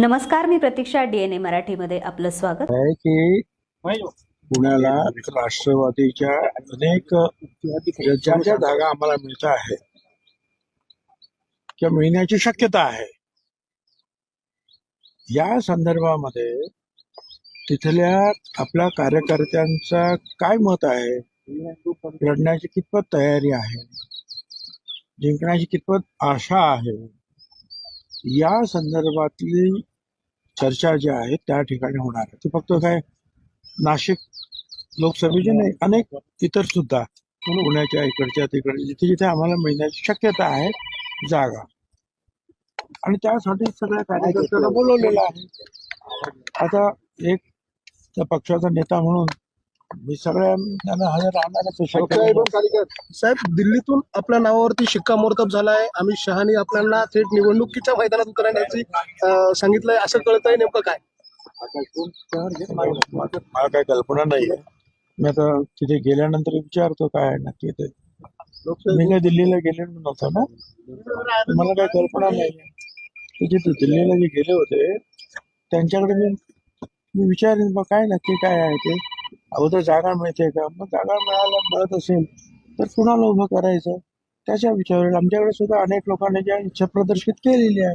नमस्कार मी प्रतीक्षा डीएनए मराठीमध्ये आपलं स्वागत. आहे की पुण्याला राष्ट्रवादीच्या अनेक ज्या ज्या जागा आम्हाला मिळत आहेत किंवा मिळण्याची शक्यता आहे. या संदर्भामध्ये तिथल्या आपल्या कार्यकर्त्यांचा काय मत आहे? लढण्याची कितपत तयारी आहे? जिंकण्याची कितपत आशा आहे? या संदर्भातली चर्चा जी आहे त्या ठिकाणी होणार आहे. ती फक्त काय नाशिक लोकसभेचे नाही अनेक इतर सुद्धा पुण्याच्या इकडच्या तिकडे जिथे जिथे आम्हाला मिळण्याची शक्यता आहे जागा. आणि त्यासाठी सगळ्या कार्यकर्त्यांना बोलवलेलं आहे. आता एक त्या पक्षाचा नेता म्हणून मी आहे नाही. साहेब दिल्लीतून आपल्या नावावरती शिक्कामोर्तब झालाय. अमित शहानी आपल्याला थेट निवडणुकीच्या मैदानात उतरण्याची सांगितलंय. असं कळतंय नेमकं काय? मला काही कल्पना नाही आहे मी आता तिथे गेल्यानंतर विचारतो काय आहे नक्की ते. मी काय दिल्लीला गेलेलो नव्हतो ना? मला काही कल्पना नाही आहे ते जिथे दिल्लीला जे गेले होते त्यांच्याकडे मी मी विचारेन मग काय नक्की काय आहे ते? अगोदर जागा मिळते का? मग जागा मिळायला मिळत असेल तर कुणाला उभं करायचं? त्याच्या विचारावर आमच्याकडे सुद्धा अनेक लोकांनी ज्या इच्छा प्रदर्शित केलेली आहे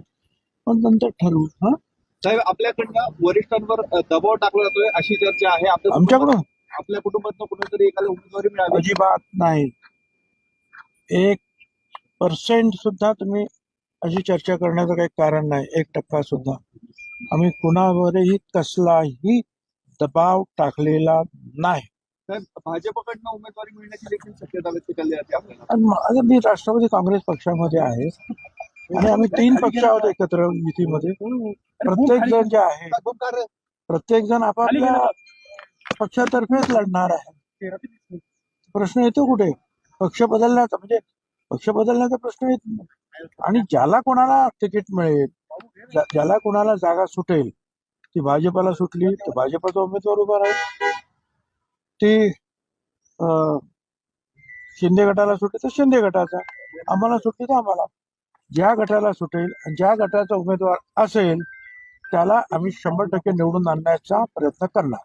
पण नंतर ठरवू हा? साहेब आपल्याकडनं वरिष्ठांवर दबाव टाकला जातोय अशी चर्चा आहे. आपल्या आमच्याकडून आपल्या कुटुंबातनं कुठेतरी एखादा उमेदवारी मिळाली अजिबात नाही. एक पर्सेंट सुद्धा तुम्ही अशी चर्चा करण्याचं काही कारण नाही. एक टक्का सुद्धा. आम्ही कुणावरही कसलाही दबाव टाकलेला नाही. भाजपकडनं उमेदवारी मिळण्याची देखील शक्यता व्यक्त केली जाते आपल्याला. आणि म- राष्ट्रवादी काँग्रेस पक्षामध्ये आहे आणि आम्ही तीन पक्ष आहोत एकत्र युतीमध्ये प्रत्येक जण जे आहे प्रत्येक जण आपापल्या पक्षातर्फेच लढणार आहे. प्रश्न येतो कुठे? पक्ष बदलण्याचा म्हणजे पक्ष बदलण्याचा प्रश्न येत नाही. आणि ज्याला कोणाला तिकीट मिळेल ज्या- ज्याला कोणाला जागा सुटेल ती भाजपाला सुटली तर भाजपाचा उमेदवार उभा राहील. ती शिंदे गटाला सुटेल तर शिंदे गटाचा. आम्हाला सुटेल तर आम्हाला. ज्या गटाला सुटेल आणि ज्या गटाचा उमेदवार असेल त्याला आम्ही शंभर टक्के निवडून आणण्याचा प्रयत्न करणार.